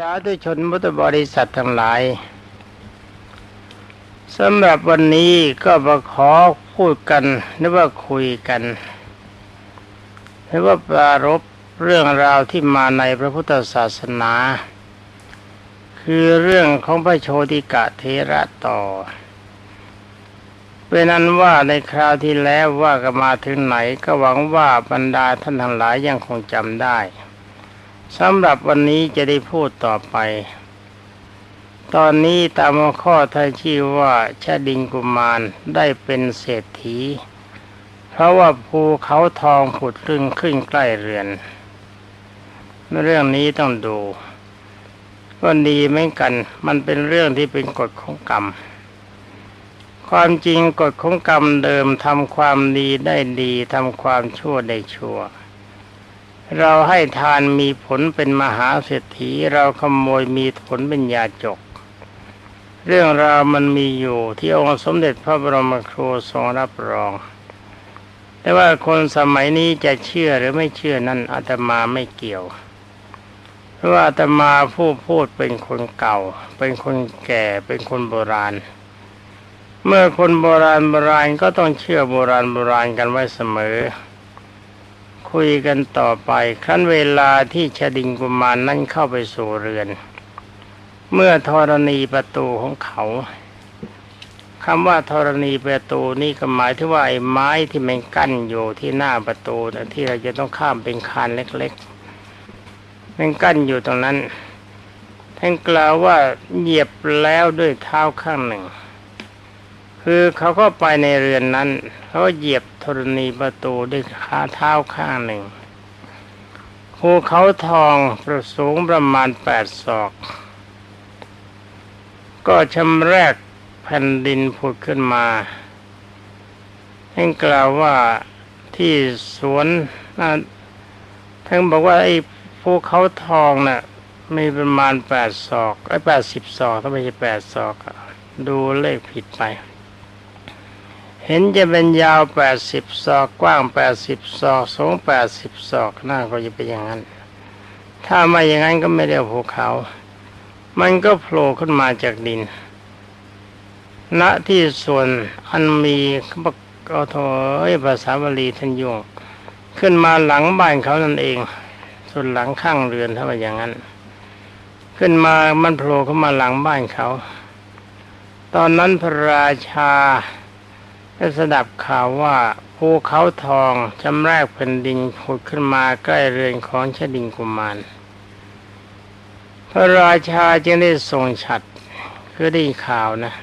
สาธุชนพุทธบริษัททั้งหลายสำหรับวันนี้ก็มาขอพูดกันหรือว่าคุยกันหรือว่าปรารบเรื่องราวที่มาในพระพุทธศาสนา คือเรื่องของพระโชติกะเทระต่อ เป็นนั้นว่าในคราวที่แล้วว่ากันมาถึงไหนก็หวังว่าบรรดาท่านทั้งหลายยังคงจำได้ สำหรับวันนี้จะได้พูดต่อไป ตอนนี้ตามข้อท้ายชื่อว่าชาดิงกุมารได้เป็นเศรษฐี เพราะว่าภูเขาทองผุดขึ้นขึ้นใกล้เรือน เรื่องนี้ต้องดูก็ดีเหมือนกัน มันเป็นเรื่องที่เป็นกฎของกรรม ความจริงกฎของกรรมเดิมทำความดีได้ดีทำความชั่วได้ชั่ว เราให้ทานมีผลเป็นมหาเศรษฐี เราขโมยมีผลเป็นยาจก เรื่องราวมันมีอยู่ที่องค์สมเด็จพระบรมครูทรงรับรอง แต่ว่าคนสมัยนี้จะเชื่อหรือไม่เชื่อนั้นอาตมาไม่เกี่ยว เพราะว่าอาตมาผู้พูดเป็นคนเก่า เป็นคนแก่เป็นคนโบราณ เมื่อคนโบราณโบราณก็ต้องเชื่อโบราณโบราณกันไว้เสมอ คุยกันต่อไปครั้นเวลาที่ชดิงกุมารนนั้นเข้าไปสู่เรือน เมื่อธรณีประตูของเขาคำว่าธรณีประตูนี่ก็หมายถึงว่าไอ้ไม้ที่มันกั้นอยู่ที่หน้าประตูนะที่เราจะต้องข้ามเป็นคานเล็กๆมันกั้นอยู่ตรงนั้นท่านกล่าวว่าเหยียบแล้วด้วยเท้าข้างหนึ่ง คือเขาก็ไปในเรือนนั้น เขาเหยียบธรณีประตูด้วยขาเท้าข้างหนึ่งภูเขาทองประสูงประมาณแปดศอก ก็ชำแรกแผ่นดินผุดขึ้นมาท่านกล่าวว่าที่สวนท่านบอกว่าไอ้ภูเขาทองนะ่ะมีประมาณแปดศอกไอ้แปดสิบศอกถ้าไม่ใช่แปดศอก ดูเลขผิดไป เห็นจะเป็นยาวแปดสิบศอกกว้างแปดสิบศอกสูงแปดสิบศอกหน้าก็จะเป็นอย่างนั้น ถ้าไม่อย่างนั้นก็ไม่เรียกภูเขา มันก็โผล่ขึ้นมาจากดินณที่ส่วนอันมีบกอโทภาษาบาลีทันยงขึ้นมาหลังบ้านเขานั่นเอง ส่วนหลังข้างเรือนถ้าว่าอย่างนั้น ขึ้นมามันโผล่เข้ามาหลังบ้านเขา ตอนนั้นพระราชา ได้สดับข่าวว่าภูเขาทองจำแรกแผ่นดินผุดขึ้นมาใกล้เรือนของชดิงกุมาร พระราชาจึงได้ส่งฉัดคือได้ข่าวนะ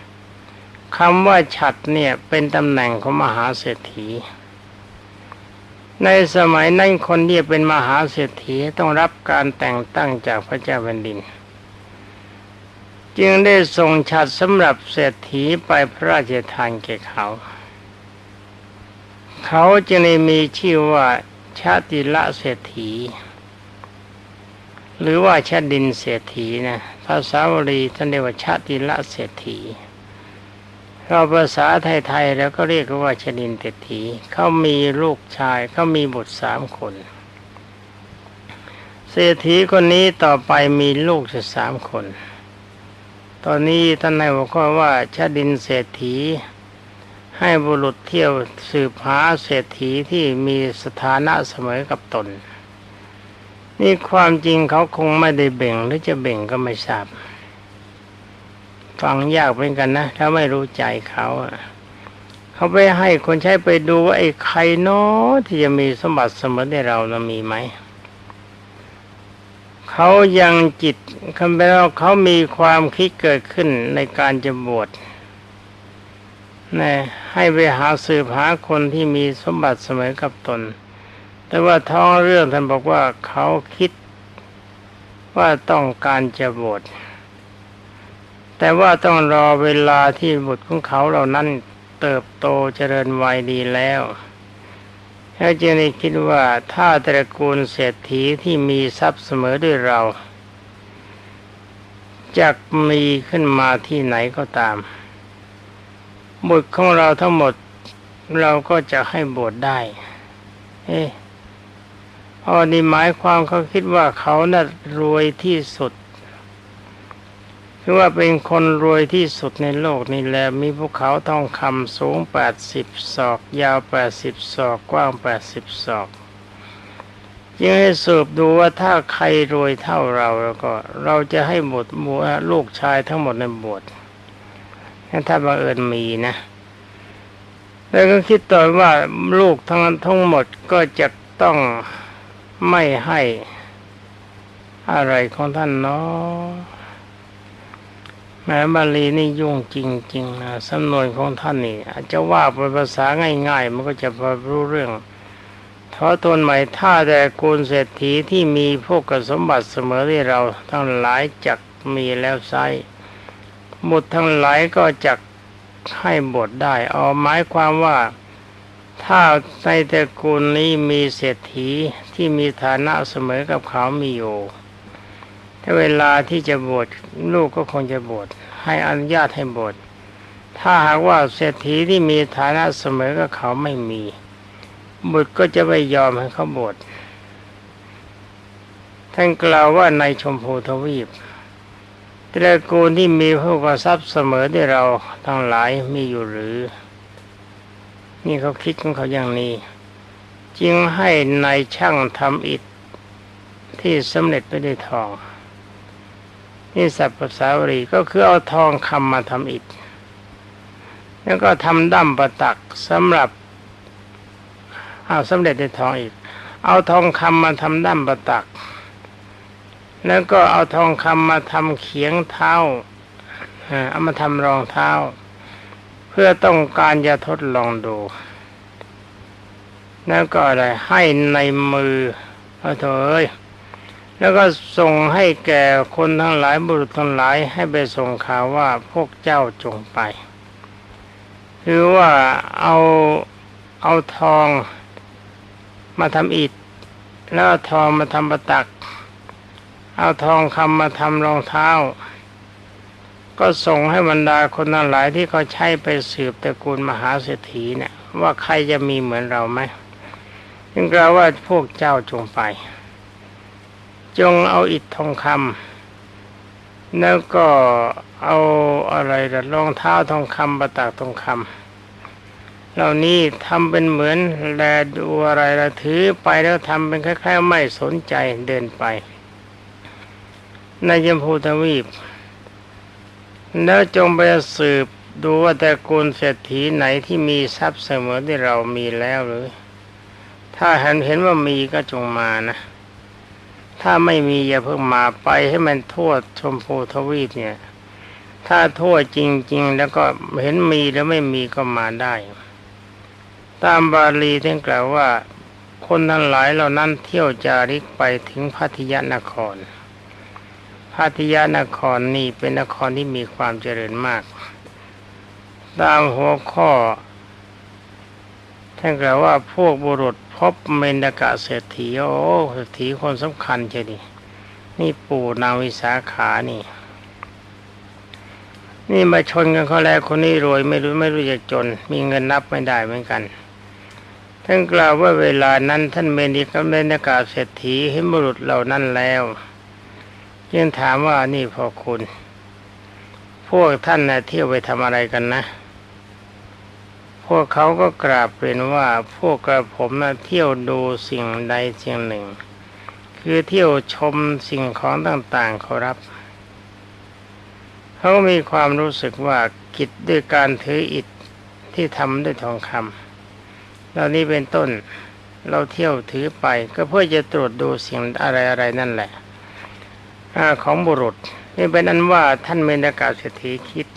คำว่าฉัดเนี่ยเป็นตำแหน่งของมหาเศรษฐี ในสมัยนั้นคนที่เป็นมหาเศรษฐีต้องรับการแต่งตั้งจากพระเจ้าแผ่นดิน จึงได้ส่งฉัดสำหรับเศรษฐีไปพระราชทานแก่เขา เขาจึงได้มีชื่อว่าชาติละเศรษฐี หรือว่าชาดินเศรษฐีนะภาษาบาลีท่านเรียกว่าชาติละเศรษฐีเราภาษาไทยๆแล้วก็เรียกว่าชาดินเศรษฐีเขามีลูกชายเขามีบุตรสามคน เศรษฐีคนนี้ต่อไปมีลูกสามคน ตอนนี้ท่านนายบอกว่าชาดินเศรษฐี ให้บุรุษเที่ยวสืบหาเศรษฐีที่มีสถานะเสมอกับตน นี่ความจริงเขาคงไม่ได้เบ่งหรือจะเบ่งก็ไม่ทราบ ฟังยากเป็นกันนะ ถ้าไม่รู้ใจเขาเขาไปให้คนใช้ไปดูว่าไอ้ใครน้อที่จะมีสมบัติเสมอในเรานะมีไหมเขายังจิตคำแปลว่าเขามีความคิดเกิดขึ้นในการจะบวช นะให้ไปหาสืบหาคนที่มีสมบัติเสมอกับตน แต่ว่าท้องเรื่องท่านบอกว่าเขาคิดว่าต้องการจะบวชแต่ว่าต้องรอเวลาที่บุตรของเขาเหล่านั้นเติบโตเจริญวัยดีแล้วเขาจึงได้คิดว่าถ้าตระกูลเศรษฐีที่มีทรัพย์เสมอด้วยเราจะมีขึ้นมาที่ไหนก็ตาม บุตรของเราทั้งหมดเราก็จะให้บวชได้ เอ๊ะอันนี้หมายความเขาคิดว่าเขาน่ะรวยที่สุดคือว่าเป็นคนรวยที่สุดในโลกนี่แหละมีภูเขาทองคำสูง80ศอก ยาว80ศอกกว้าง80ศอกจึงให้สืบดูว่าถ้าใครรวยเท่าเราแล้วก็ เราจะให้หมดมัวลูกชายทั้งหมดในบวช ถ้าบังเอิญมีนะ แล้วก็คิดต่อว่าลูกทั้งทั้งหมดก็จะต้องไม่ให้อะไรของท่านเนาะแม้บาลีนี่ยุ่งจริงๆนะสำนวนของท่านนี่ อาจจะว่าเป็นภาษาง่ายๆ มันก็จะพอรู้เรื่องทอตนใหม่ถ้าแต่กูลเศรษฐีที่มีพวกสมบัติเสมอที่เราทั้งหลายจักมีแล้วไซ บุตทั้งหลายก็จักให้บทได้ เอาหมายความว่าถ้าในตระกูลนี้มีเศรษฐีที่มีฐานะเสมอกับเขามีอยู่ถ้าเวลาที่จะบวชลูกก็คงจะบวชให้อนุญาตให้บวชถ้าหากว่าเศรษฐีที่มีฐานะเสมอกับเขาไม่มี บุตรก็จะไม่ยอมให้เขาบวชท่านกล่าวว่าในชมพูทวีป ตระกูลที่มีพวกทรัพย์เสมอที่เราทั้งหลายมีอยู่หรือ นี่เขาคิดของเขาอย่างนี้ จึงให้ในายช่างทำอิฐที่สำเร็จไปด้วยทอง นี่สัพภาษาวรีก็คือเอาทองคำมาทำอิฐแล้วก็ทำดั้มประตักสำหรับเอาสำเร็จในทองอีก เอาทองคำมาทำดั้มประตัก แล้วก็เอาทองคำมาทำเขียงเท้าเอามาทำรองเท้า เพื่อต้องการจะทดลองดู แล้วก็อะไรให้ในมือเอาเถอะแล้วก็ส่งให้แก่คนทั้งหลายบุรุษทั้งหลายให้ไปส่งข่าวว่าพวกเจ้าจงไป คือว่าเอาเอาทองมาทำอิฐแล้วทองมาทำประตัก เอาทองคำมาทำรองเท้า ก็ส่งให้บรรดาคนทั้งหลายที่เขาใช้ไปสืบตระกูลมหาเศรษฐีเนี่ยว่าใครจะมีเหมือนเราไหมจึงกล่าวว่าพวกเจ้าจงไป จงเอาอิฐทองคำแล้วก็เอาอะไรละรองเท้าทองคำประตักทองคำเหล่านี้ทำเป็นเหมือนแลดูอะไรละถือไปแล้วทำเป็นคล้ายๆไม่สนใจเดินไป ในยมพูทวีป แล้วจงไปสืบดูว่าแต่กูลเศรษฐีไหนที่มีทรัพย์เสมอที่เรามีแล้วหรือ ถ้าเห็นเห็นว่ามีก็จงมานะ ถ้าไม่มีอย่าเพิ่งมาไปให้มันทั่วชมพูทวีปเนี่ย ถ้าทั่วจริง ๆ แล้วก็เห็นมีแล้วไม่มีก็มาได้ ตามบาลีท่านกล่าวว่า คนทั้งหลายเหล่านั้นเที่ยวจาริกไปถึงพัทยานคร พัทยานครนี่เป็นนครที่มีความเจริญมาก ตามหัวข้อท่านกล่าวว่าพวกบุรุษพบเมนกะเศรษฐีโอ้เศรษฐีคนสำคัญใช่ดินี่ปู่นางวิสาขานี่ นี่มาชนกันเขาแล้วคนนี้รวยไม่รู้ไม่รู้จะจน มีเงินนับไม่ได้เหมือนกันท่านกล่าวว่าเวลานั้นท่านเมนิกเมนกาเศรษฐีเห็นบุรุษเหล่านั้นแล้ว ยังถามว่านี่พอคุณ พวกท่านนะเที่ยวไปทำอะไรกันนะ พวกเขาก็กราบเป็นว่าพวกกระผมนะเที่ยวดูสิ่งใดสิ่งหนึ่ง คือเที่ยวชมสิ่งของต่างๆเขารับ เขามีความรู้สึกว่ากิจด้วยการถืออิฐที่ทำด้วยทองคำเหล่านี้เป็นต้นเราเที่ยวถือไปก็เพื่อจะตรวจดูสิ่งอะไรๆนั่นแหละ ของบุรุษ นี่เป็นอันว่าท่านเมนากาเศรษฐีคิด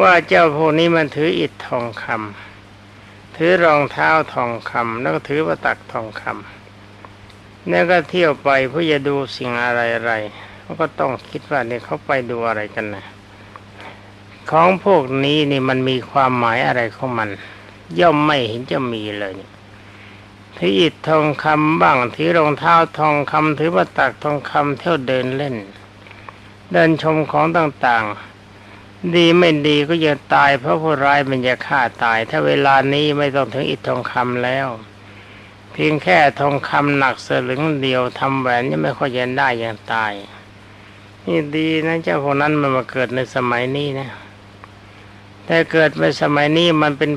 ว่าเจ้าพวกนี้มันถืออิฐทองคำถือรองเท้าทองคำแล้วก็ถือประตักทองคำแล้วก็เที่ยวไปเพื่อจะดูสิ่งอะไรอะไรเขาก็ต้องคิดว่าเนี่ยเขาไปดูอะไรกันนะของพวกนี้นี่มันมีความหมายอะไรของมัน ย่อมไม่เห็นจะมีเลย ถืออิฐทองคำบ้างถือรองเท้าทองคำถือประตักทองคำเที่ยวเดินเล่น เดินชมของต่างๆ ดีไม่ดีก็จะตายเพราะผู้ร้ายมันจะฆ่าตาย ถ้าเวลานี้ไม่ต้องถึงอิฐทองคำแล้ว เพียงแค่ทองคำหนักสลึงเดียวทำแหวนยังไม่ค่อยจะได้ยังตาย นี่ดีนะเจ้าพวกนั้นมันมาเกิดในสมัยนี้นะแต่เกิดในสมัยนี้มันเป็น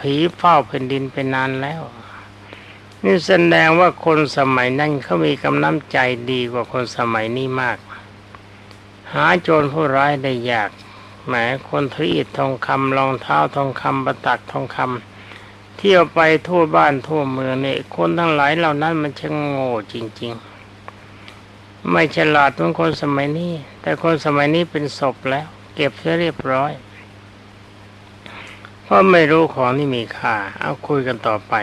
ผีเฝ้าแผ่นดินไปนานแล้ว นี่แสดงว่าคนสมัยนั้นเขามีกำน้ำใจดีกว่าคนสมัยนี้มาก หาโจรผู้ร้ายได้ยากแหมคนถืออิฐทองคำรองเท้าทองคำประตักทองคำเที่ยวไปทั่วบ้านทั่วเมืองเนี่ยคนทั้งหลายเหล่านั้นมันช่างโง่จริง ๆ ไม่ฉลาดเหมือนคนสมัยนี้ แต่คนสมัยนี้เป็นศพแล้ว เก็บเสียเรียบร้อยเพราะไม่รู้ของที่มีค่าเอาคุยกันต่อไป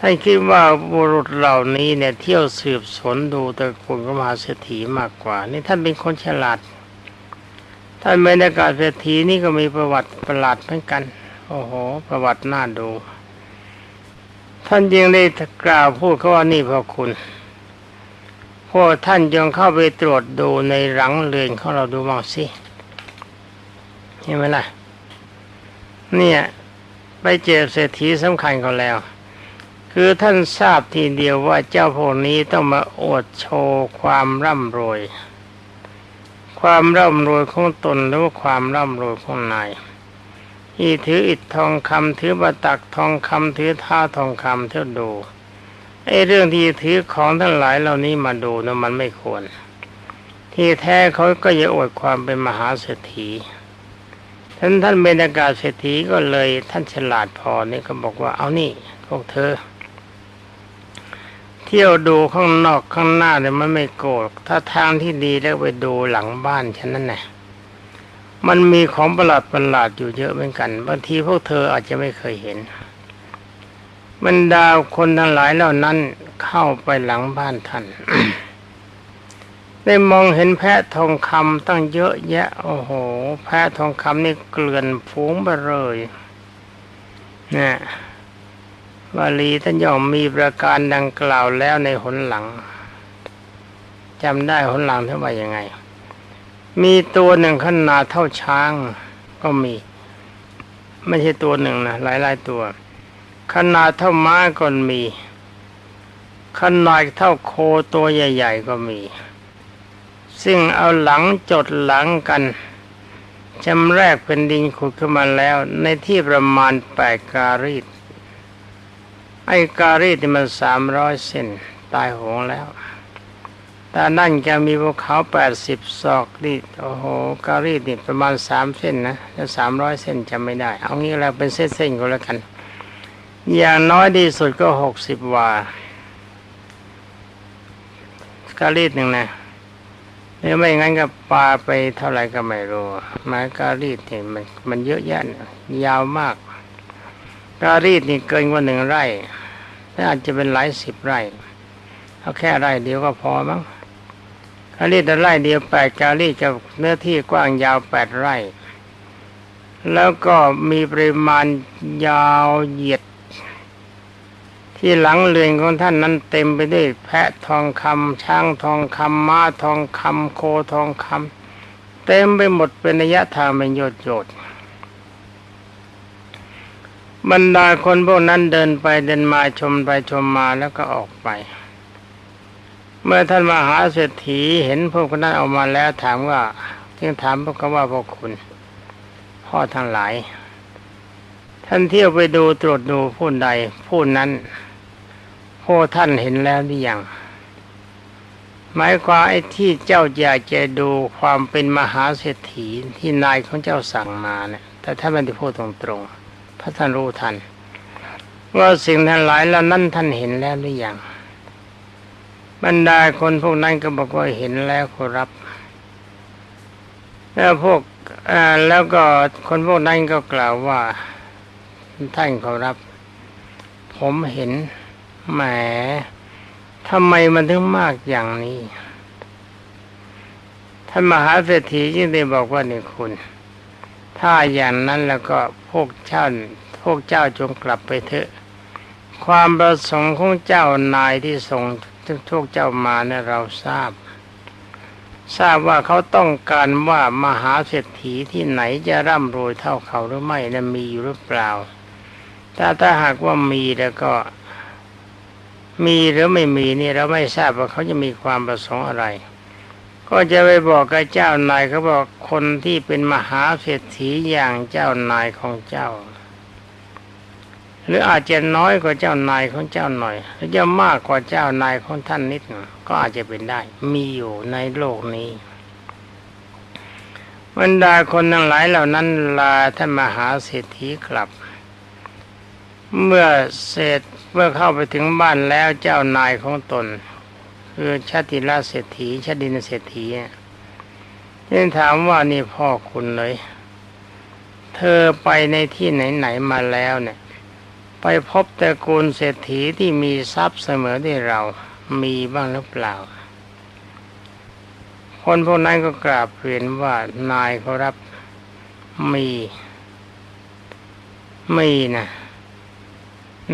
ท่านคิดว่าบุรุษเหล่านี้เนี่ยเที่ยวสืบสนดูตระกูลพระมหาเศรษฐีมากกว่า นี่ท่านเป็นคนฉลาด ท่านบรรยากาศเศรษฐีนี่ก็มีประวัติประหลาดเหมือนกัน โอ้โห ประวัติน่าดู ท่านยังได้กล่าวพูดเขาว่านี่พอคุณพวกท่านจงเข้าไปตรวจดูในหลังเรือนของเราดูบ้างสิเห็นไหมล่ะ เนี่ย ไปเจอเศรษฐีสำคัญเขาแล้ว คือท่านทราบทีเดียวว่าเจ้าพวกนี้ต้องมาอวดโชว์ความร่ำรวย ความร่ำรวยของตนหรือว่าความร่ำรวยของนายที่ถืออิฐทองคำถือบัตักทองคำถือท่าทองคำเท่าดูไอ้เรื่องที่ถือของทั้งหลายเหล่านี้มาดูนะมันไม่ควร ที่แท้เขาก็จะอวดความเป็นมหาเศรษฐีท่านท่านเบญากาศเศรษฐีก็เลยท่านฉลาดพอนี่ก็บอกว่าเอานี่พวกเธอ เที่ยวดูข้างนอกข้างหน้าเนี่ยมันไม่โกรธถ้าทางที่ดีแล้วไปดูหลังบ้านฉันนั่นแหละมันมีของประหลาดประหลาดอยู่เยอะเหมือนกันบางทีพวกเธออาจจะไม่เคยเห็นบรรดาคนทั้งหลายเหล่านั้นเข้าไปหลังบ้านท่านได้มองเห็นแพะทองคำตั้งเยอะแยะ โอ้โห แพะทองคำนี่เกลื่อนฝูงไปเลยเนี่ย วาลีท่านย่อมมีประการดังกล่าวแล้วในหนหลังจำได้หนหลังท่านว่ายังไง มีตัวหนึ่งขนาดเท่าช้าง ก็มี ไม่ใช่ตัวหนึ่งนะหลายๆตัว ขนาดเท่าม้าก็มี ขนาดเท่าโคตัวใหญ่ ๆ ก็มี ซึ่งเอาหลังจดหลังกันจำแรกเป็นดินขุดขึ้นมาแล้ว ในที่ประมาณแปดการีด ไอ้การีดนี่มันสามร้อยเซนตายโหงแล้วแต่นั่นแกมีภูเขาแปดสิบศอกนี่โอ้โห การีดนี่ประมาณสามเส้นนะแล้วสามร้อยเส้นจำไม่ได้ เอางี้แล้วเป็นเส้นๆก็แล้วกัน อย่างน้อยที่สุดก็หกสิบวาการีดหนึ่งนะหรือไม่งั้นก็ปลาไปเท่าไหร่ก็ไม่รู้ไม้การีดนี่มันมันเยอะแยะยาวมาก การีดนี่เกินกว่าหนึ่งไร่แต่อาจจะเป็นหลายสิบไร่เอาแค่ไร่เดียวก็พอมั้งการีดไร่เดียวแปดการีดกับเนื้อที่กว้างยาวแปดไร่ แล้วก็มีปริมาณยาวเหยียด ที่หลังเรือนของท่านนั้นเต็มไปด้วยแพะทองคำช้างทองคำม้าทองคำโคทองคำเต็มไปหมดเป็นระยะทางเป็นโยดโยด บรรดาคนพวกนั้นเดินไปเดินมาชมไปชมมาแล้วก็ออกไป เมื่อท่านมหาเศรษฐีเห็นพวกนั้นออกมาแล้วถามว่าจึงถามพวกเขาว่าพวกคุณ พ่อทั้งหลาย ท่านเที่ยวไปดูตรวจดูผู้ใดผู้นั้นพวกท่านเห็นแล้วหรือยังหมายความไอ้ที่เจ้าอยากจะดูความเป็นมหาเศรษฐีที่นายของเจ้าสั่งมาเนี่ยแต่ท่านไม่ได้พูดตรงๆ พระท่านรู้ทัน ว่าสิ่งทั้งหลายแล้วนั่นท่านเห็นแล้วหรือยังบรรดาคนพวกนั้นก็บอกว่าเห็นแล้วครับ แล้วพวกแล้วก็คนพวกนั้นก็กล่าวว่าท่านขารับ ผมเห็นแหมทำไมมันถึงมากอย่างนี้ ท่านมหาเศรษฐีจึงได้บอกว่านี่คุณ ถ้าอย่างนั้นแล้วก็พวกเจ้าพวกเจ้าจงกลับไปเถอะ ความประสงค์ของเจ้านายที่ส่งทุกเจ้ามาเนี่ยเราทราบ ทราบว่าเขาต้องการว่ามหาเศรษฐีที่ไหนจะร่ำรวยเท่าเขาหรือไม่นะมีอยู่หรือเปล่า ถ้าถ้าหากว่ามีแล้วก็มีหรือไม่มีนี่เราไม่ทราบว่าเขาจะมีความประสงค์อะไร ก็จะไปบอกกับเจ้านายเขาบอกคนที่เป็นมหาเศรษฐีอย่างเจ้านายของเจ้า หรืออาจจะน้อยกว่าเจ้านายของเจ้าหน่อยหรือจะมากกว่าเจ้านายของท่านนิดก็อาจจะเป็นได้ มีอยู่ในโลกนี้บรรดาคนทั้งหลายเหล่านั้นลาท่านมหาเศรษฐีกลับ เมื่อเสร็จเมื่อเข้าไปถึงบ้านแล้วเจ้านายของตน คือชาติราเศรษฐีชาดินเศรษฐีเนี่ยถามว่านี่พ่อคุณเลย เธอไปในที่ไหนๆมาแล้วเนี่ย ไปพบตระกูลเศรษฐีที่มีทรัพย์เสมอที่เรา มีบ้างหรือเปล่า คนพวกนั้นก็กราบเรียนว่านายเขารับมี มีนะ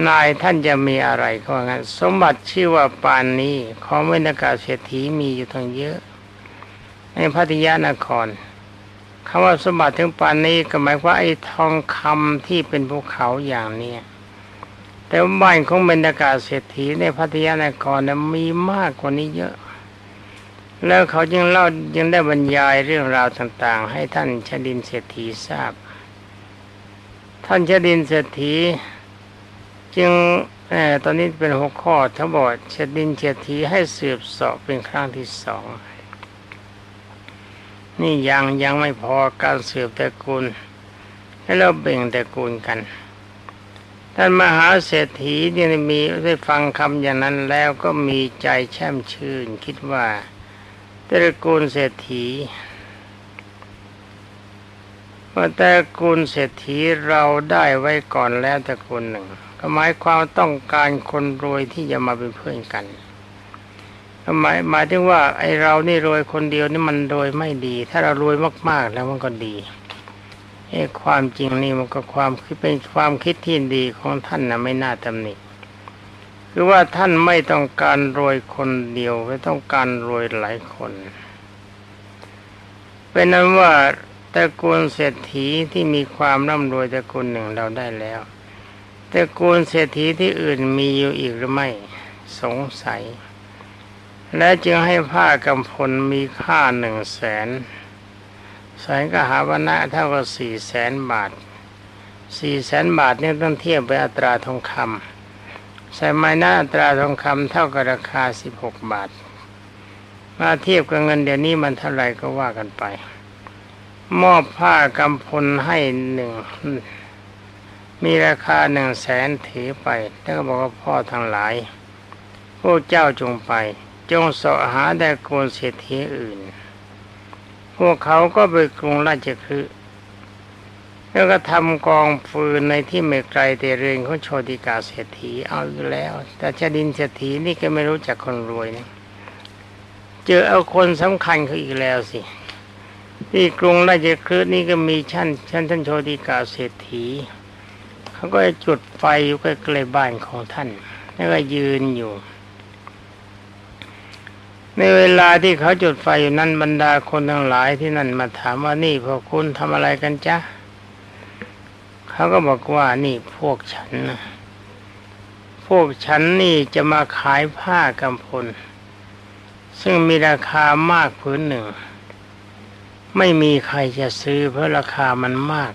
นายท่านจะมีอะไรก็งั้น สมบัติชื่อว่าปานนี้ของเวนกาเศรษฐีมีอยู่ทั้งเยอะ ในพัทยานครคำว่าสมบัติถึงปานนี้ก็หมายว่าไอ้ทองคำที่เป็นภูเขาอย่างเนี้ยแต่บ้านของบรรกาเศรษฐีในพัทยานครนะมีมากกว่านี้เยอะ แล้วเขายังเล่ายังได้บรรยายเรื่องราวต่าง ๆ ให้ท่านชดินเศรษฐีทราบ ท่านชดินเศรษฐี จึงอตอนนี้เป็นหัวข้อทั้งหมดชดินเศรษฐีให้สืบสอบเป็นครั้งที่สอง นี่ยังยังไม่พอการสืบตระกูล ให้เราเบ่งตระกูลกัน ท่านมหาเศรษฐีเนี่ยมีได้ฟังคำอย่างนั้นแล้วก็มีใจแช่มชื่น คิดว่าตระกูลเศรษฐีว่าตระกูลเศรษฐีเราได้ไว้ก่อนแล้วตระกูลหนึ่ง หมายความต้องการคนรวยที่จะมาเป็นเพื่อนกันหมายหมายถึงว่าไอเรานี่รวยคนเดียวนี่มันรวยไม่ดี ถ้าเรารวยมากๆแล้วมันก็ดีไอความจริงนี่มันก็ความคือเป็นความคิดที่ดีของท่านนะไม่น่าตำหนิคือว่าท่านไม่ต้องการรวยคนเดียวไม่ต้องการรวยหลายคน เป็นนั้นว่าตระกูลเศรษฐีที่มีความร่ำรวยตระกูลหนึ่งเราได้แล้ว ตระกูลเศรษฐีที่อื่นมีอยู่อีกหรือไม่สงสัย และจึงให้ผ้ากำพลมีค่าหนึ่งแสนแสนกหาวนะเท่ากับสี่แสนบาทสี่แสนบาทนี่ต้องเทียบเป็นอัตราทองคำใส่ไม้หน้าอัตราทองคำเท่ากับราคาสิบหกบาท มาเทียบกับเงินเดี๋ยวนี้มันเท่าไหร่ก็ว่ากันไป มอบผ้ากำพลให้หนึ่ง มีราคาหนึ่งแสนถือไปแล้วก็บอกว่าพ่อทั้งหลาย พวกเจ้าจงไป จงสาะหาได้โกนเศรษฐีอื่น พวกเขาก็ไปกรุงราชคฤห์แล้วก็ทำกองฟืนในที่ไม่ไกลแต่เรือนของโชติกาเศรษฐีเอาอยู่แล้ว แต่ชดินเศรษฐีนี่ก็ไม่รู้จักคนรวยนะเจอเอาคนสำคัญเขาอีกแล้วสิที่กรุงราชคฤห์นี่ก็มีชั้นชั้นท่านโชติกาเศรษฐี เขาก็จุดไฟอยู่ใกล้ๆบ้านของท่าน แล้วก็ยืนอยู่ ในเวลาที่เขาจุดไฟอยู่นั้นบรรดาคนทั้งหลายที่นั่นมาถามว่านี่พวกคุณทำอะไรกันจ๊ะเขาก็บอกว่านี่พวกฉันนะพวกฉันนี่จะมาขายผ้ากำพล ซึ่งมีราคามากพื้นหนึ่ง ไม่มีใครจะซื้อเพราะราคามันมาก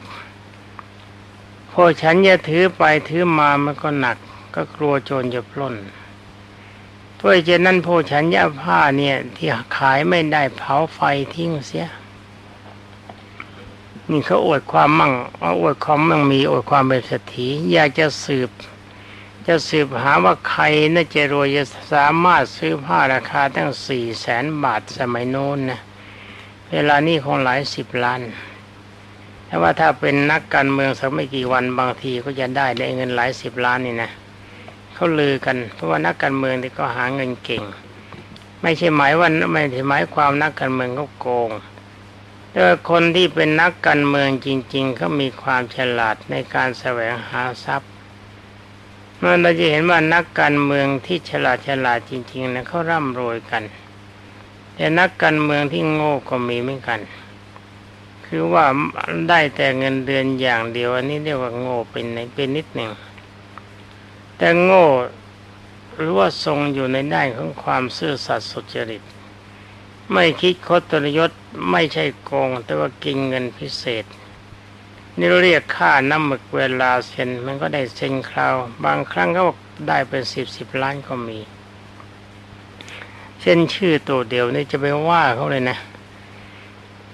วกฉันจะถือไปถือมามันก็หนัก ก็กลัวโจรจะปล้นเพราะฉะนั้นพวกฉันยาผ้าเนี่ย ที่ขายไม่ได้เผาไฟทิ้งเสีย นี่เขาอวดความมั่งเอวดความมั่งมีอวดความเป็นเศรษฐีอยากจะสืบ จะสืบหาว่าใครน่าจะรวยจะสามารถซื้อผ้าราคาตั้งสี่แสนบาทสมัยโน้นนะเวลานี้คงหลายสิบล้าน แต่ว่าถ้าเป็นนักการเมืองสักไม่กี่วันบางทีก็จะได้ได้เงินหลายสิบล้านนี่นะเขาลือกัน เพราะว่านักการเมืองที่ก็หาเงินเก่ง ไม่ใช่หมายว่าไม่ใช่หมายความนักการเมืองเขาโกงแต่คนที่เป็นนักการเมืองจริง ๆ เขามีความฉลาดในการแสวงหาทรัพย์มันเราจะเห็นว่านักการเมืองที่ฉลาดฉลาดจริงๆนะเขาร่ำรวยกัน แต่นักการเมืองที่โง่ก็มีเหมือนกัน คือว่าได้แต่เงินเดือนอย่างเดียวอันนี้เรียกว่าโง่เป็นในเป็นนิดหนึ่งแต่โง่หรือว่าทรงอยู่ในด้านของความซื่อสัตย์สุจริต ไม่คิดคดตรยศไม่ใช่โกง แต่ว่ากินเงินพิเศษ นี่เรียกค่าน้ำหมึกเวลาเซ็นมันก็ได้เซ็นคราว บางครั้งก็ได้เป็นสิบสิบล้านก็มี เช่นชื่อตัวเดียวนี่จะไปว่าเขาเลยนะ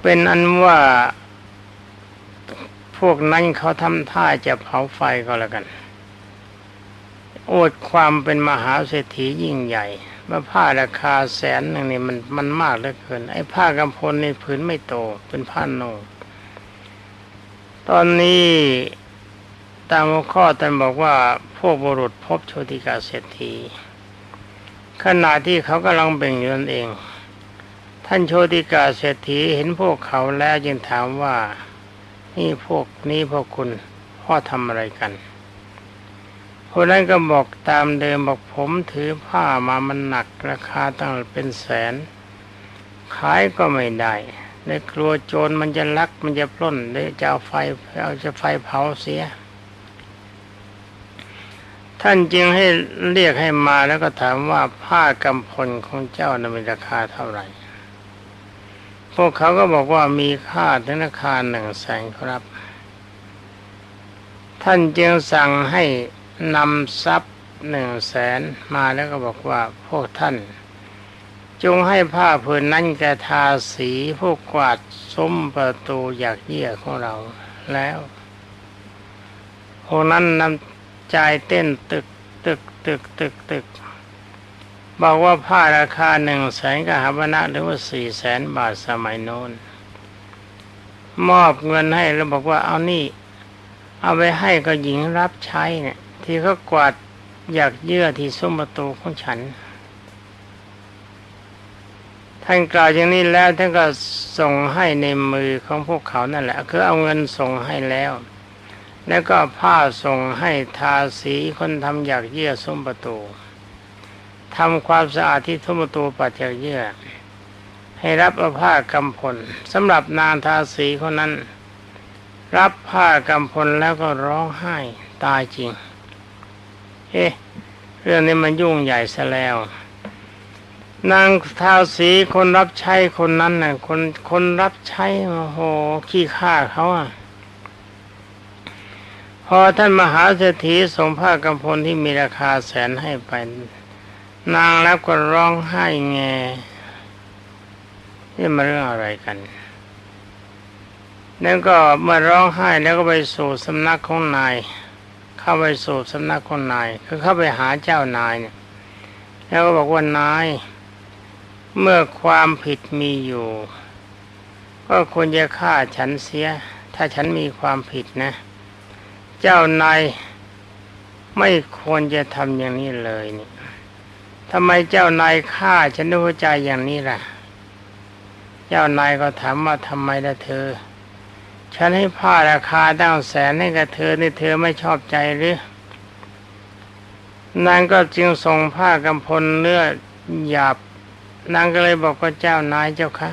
เป็นอันว่าพวกนั้นเขาทำท่าจะเผาไฟก็แล้วกัน โอดความเป็นมหาเศรษฐียิ่งใหญ่ว่าผ้าราคาแสนหนึ่งนี่มันมันมากเหลือเกิน ไอ้ผ้ากำพลในผืนไม่โตเป็นผ้าโนตอนนี้ตามข้อท่านบอกว่าพวกบุรุษพบโชติกาเศรษฐีขณะที่เขากำลังเบ่งอยู่นั่นเอง ท่านโชติกาเศรษฐีเห็นพวกเขาแล้วจึงถามว่า นี่พวกนี้พวกคุณพ่อทำอะไรกันคนนั้นก็บอกตามเดิมบอกผมถือผ้ามามันหนักราคาตั้งเป็นแสน ขายก็ไม่ได้ในกลัวโจรมันจะลักมันจะปล้นเลยจะเอาไฟเอาจะไฟเผาเสีย ท่านจึงให้เรียกให้มาแล้วก็ถามว่าผ้ากำพลของเจ้านั้นมีราคาเท่าไหร่ พวกเขาก็บอกว่ามีค่าถึงราคารหนึ่งแสนครับ ท่านจึงสั่งให้นำทรัพย์หนึ่งแสนมาแล้วก็บอกว่าพวกท่าน จงให้ผ้าผืนนั้นแกทาสีพวกกวาดซุ้มประตูอยากเยี่ยของเราแล้วพวกนั้นนำใจเต้นตึกตึกตึกตึกตึก บอกว่าผ้าราคาหนึ่งแสนกหาบนะหรือว่าสี่แสนบาทสมัยโน้น มอบเงินให้แล้วบอกว่าเอานี่ เอาไปให้ก็หญิงรับใช้เนี่ย ที่เขากวาดอยากเยื่อที่ซุ้มประตูของฉัน ท่านกล่าวอย่างนี้แล้วท่านก็ส่งให้ในมือของพวกเขานั่นแหละ คือเอาเงินส่งให้แล้ว แล้วก็ผ้าส่งให้ทาสีคนทำอยากเยื่อซุ้มประตู ทำความสะอาดที่ซุ้มตูปัจากเยื่อให้รับเอาผ้ากำพลสำหรับนางทาสีคนนั้น รับผ้ากำพลแล้วก็ร้องไห้ตายจริง เอ๊ะเรื่องนี้มันยุ่งใหญ่ซะแล้ว นางทาสีคนรับใช้คนนั้นน่ะคนคนรับใช้โอ้โหขี้ข้าเขาอะพอท่านมหาเศรษฐีส่งผ้ากำพลที่มีราคาแสนให้ไป นางแล้วก็ร้องไห้แงนี่มาเรื่องอะไรกันแล้วก็มาร้องไห้แล้วก็ไปสู่สำนักของนาย เข้าไปสู่สำนักคนนายคือเข้าไปหาเจ้านายเนี่ย แล้วก็บอกว่านาย เมื่อความผิดมีอยู่ ก็ควรจะฆ่าฉันเสีย ถ้าฉันมีความผิดนะ เจ้านายไม่ควรจะทำอย่างนี้เลยนี่ ทำไมเจ้านายฆ่าฉันด้วยใจอย่างนี้ล่ะ เจ้านายก็ถามว่าทำไมล่ะเธอ ฉันให้ผ้าราคาตั้งแสนให้กับเธอในเธอไม่ชอบใจหรือนางก็จึงส่งผ้ากำพลเนื้อหยาบนางก็เลยบอกว่าเจ้านายเจ้าคะ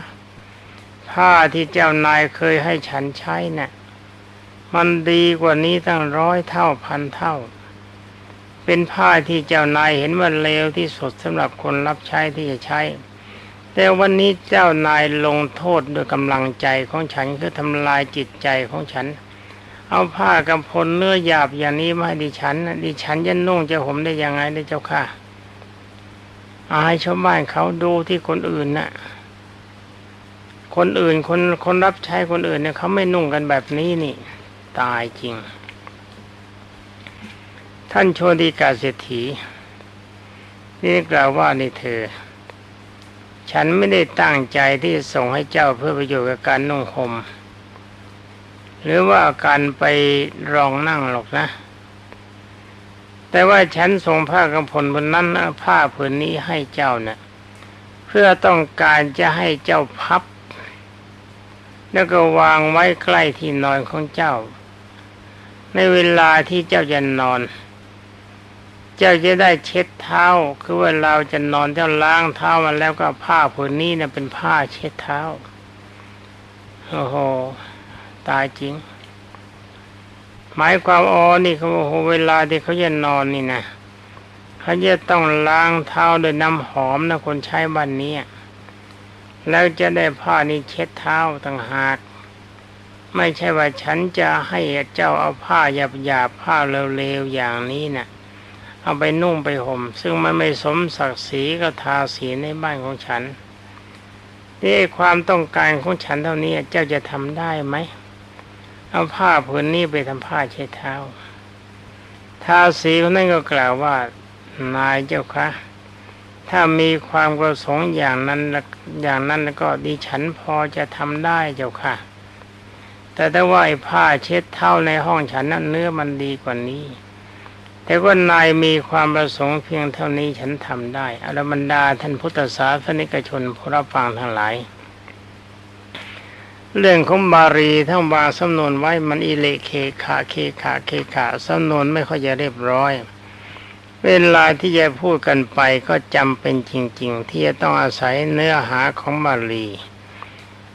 ผ้าที่เจ้านายเคยให้ฉันใช้นะ่ะมันดีกว่านี้ตั้งร้อยเท่าพันเท่า เป็นผ้าที่เจ้านายเห็นว่าเลวที่สุดสำหรับคนรับใช้ที่จะใช้ แต่วันนี้เจ้านายลงโทษด้วยกำลังใจของฉันคือทำลายจิตใจของฉัน เอาผ้ากำพลเนื้อหยาบอย่างนี้มาให้ดิฉัน ดิฉันจะนุ่งจะห่มได้ยังไงได้เจ้าค่ะอาให้ชาวบ้านเขาดูที่คนอื่นนะ่ะคนอื่นคนคนรับใช้คนอื่นเนี่ยเขาไม่นุ่งกันแบบนี้นี่ ตายจริง ท่านโชติกาเศรษฐีนี่กล่าวว่านี่เธอ ฉันไม่ได้ตั้งใจที่ส่งให้เจ้าเพื่อประโยชน์กับการนุ่งห่มหรือว่าการไปรองนั่งหรอกนะ แต่ว่าฉันส่งผ้ากำพลบนนั้นผ้าผืนนี้ให้เจ้าเนะ่ยเพื่อต้องการจะให้เจ้าพับ แล้วก็วางไว้ใกล้ที่นอนของเจ้า ในเวลาที่เจ้าจะนอน เจ้าจะได้เช็ดเท้า คือว่าเราจะนอนเจ้าล้างเท้ามาแล้วก็ผ้าผืนนี้เนี่ยเป็นผ้าเช็ดเท้าโอ้โหตายจริง หมายความอ๋อนี่เขาโอ้โหเวลาที่เขาจะนอนนี่นะเขาจะต้องล้างเท้าด้วยน้ำหอมนะคนใช้บ้านนี้แล้วจะได้ผ้านี้เช็ดเท้าต่างหากไม่ใช่ว่าฉันจะให้เจ้าเอาผ้าหยาบหยาบๆผ้าเร็วๆอย่างนี้นะ่ะ เอาไปนุ่งไปห่ม ซึ่งมันไม่สมศักดิ์ศรีก็ทาสีในบ้านของฉันนี่ความต้องการของฉันเท่านี้เจ้าจะทำได้ไหมเอาผ้าผืนนี้ไปทำผ้าเช็ดเท้าทาสีคนนั้นก็กล่าวว่านายเจ้าคะถ้ามีความประสงค์อย่างนั้นอย่างนั้นก็ดิฉันพอจะทำได้เจ้าค่ะ แต่ถ้าว่าไอ้ผ้าเช็ดเท้าในห้องฉันนั้นเนื้อมันดีกว่านี้ แต่ว่านายมีความประสงค์เพียงเท่านี้ฉันทำได้อรบรรดาท่านพุทธศาสนิกชนผู้รับฟังทั้งหลาย เรื่องของบารีทั้งวางสำนวนไว้มันอิเลเคขาเคขาเคขาสำนวนไม่ค่อยจะเรียบร้อย เวลาที่จะพูดกันไปก็จำเป็นจริง ๆ ที่จะต้องอาศัยเนื้อหาของบาลี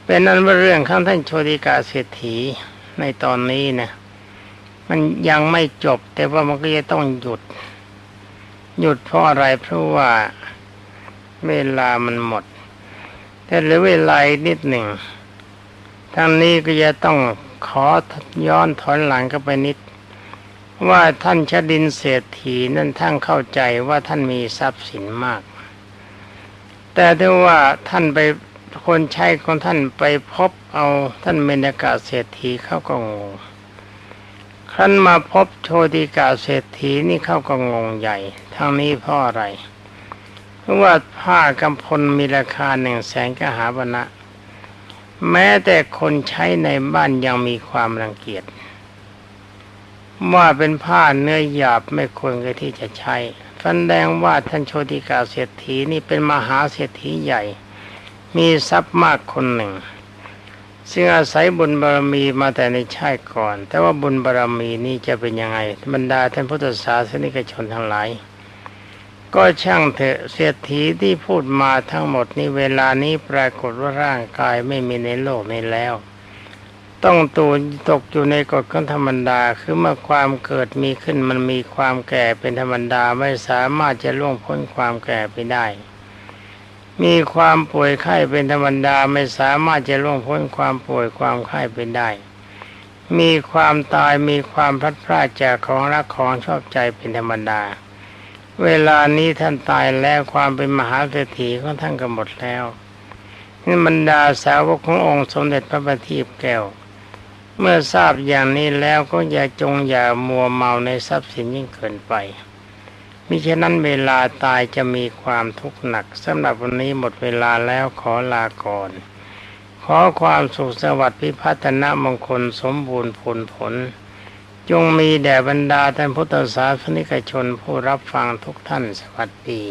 เป็นนั้นว่าเรื่องข้างท่านโชติกาเศรษฐีในตอนนี้นะ มันยังไม่จบ แต่ว่ามันก็จะต้องหยุด หยุดเพราะอะไรเพราะว่าเวลามันหมด แต่เหลือเวลานิดหนึ่งทางนี้ก็จะต้องขอย้อนถอนหลังก็ไปนิด ว่าท่านชดินเศรษฐีนั่นท่านเข้าใจว่าท่านมีทรัพย์สินมาก แต่ถ้าว่าท่านไปคนใช้ของท่านไปพบเอาท่านเมนากาเศรษฐีเขาก็งง ครั้นมาพบโชติกาเศรษฐีนี่เข้าก็งงใหญ่ทางนี้เพราะอะไร เพราะว่าผ้ากำพลมีราคาหนึ่งแสนกหาบนะแม้แต่คนใช้ในบ้านยังมีความรังเกียจว่าเป็นผ้าเนื้อหยาบไม่ควรเลยที่จะใช้แสดงว่าท่านโชติกาเศรษฐีนี่เป็นมหาเศรษฐีใหญ่ มีทรัพย์มากคนหนึ่ง ซึ่งอาศัยบุญบารมีมาแต่ในชาติก่อน แต่ว่าบุญบารมีนี้จะเป็นยังไงบรรดาท่านพุทธศาสนิกชนทั้งหลาย ก็ช่างเถอะเศรษฐีที่พูดมาทั้งหมดนี้เวลานี้ปรากฏว่าร่างกายไม่มีในโลกนี้แล้ว ต้องตูตกอยู่ในกฎของธรรมดาคือเมื่อความเกิดมีขึ้นมันมีความแก่เป็นธรรมดาไม่สามารถจะล่วงพ้นความแก่ไปได้ มีความป่วยไข้เป็นธรรมดาไม่สามารถจะล่วงพ้นความป่วยความไข้ไปได้ มีความตายมีความพลัดพรากจากของรักของชอบใจเป็นธรรมดา เวลานี้ท่านตายแล้วความเป็นมหาเศรษฐีของท่านก็หมดแล้วนี่บรรดาสาวกขององค์สมเด็จพระบัณฑิตแก้ว เมื่อทราบอย่างนี้แล้วก็อย่าจงอย่ามัวเมาในทรัพย์สินยิ่งเกินไป มิฉะนั้นเวลาตายจะมีความทุกข์หนักสำหรับวันนี้หมดเวลาแล้วขอลาก่อน ขอความสุขสวัสดิ์พิพัฒนมงคลสมบูรณ์ผลผล จงมีแด่บรรดาท่านพุทธศาสนิกชนผู้รับฟังทุกท่านสวัสดี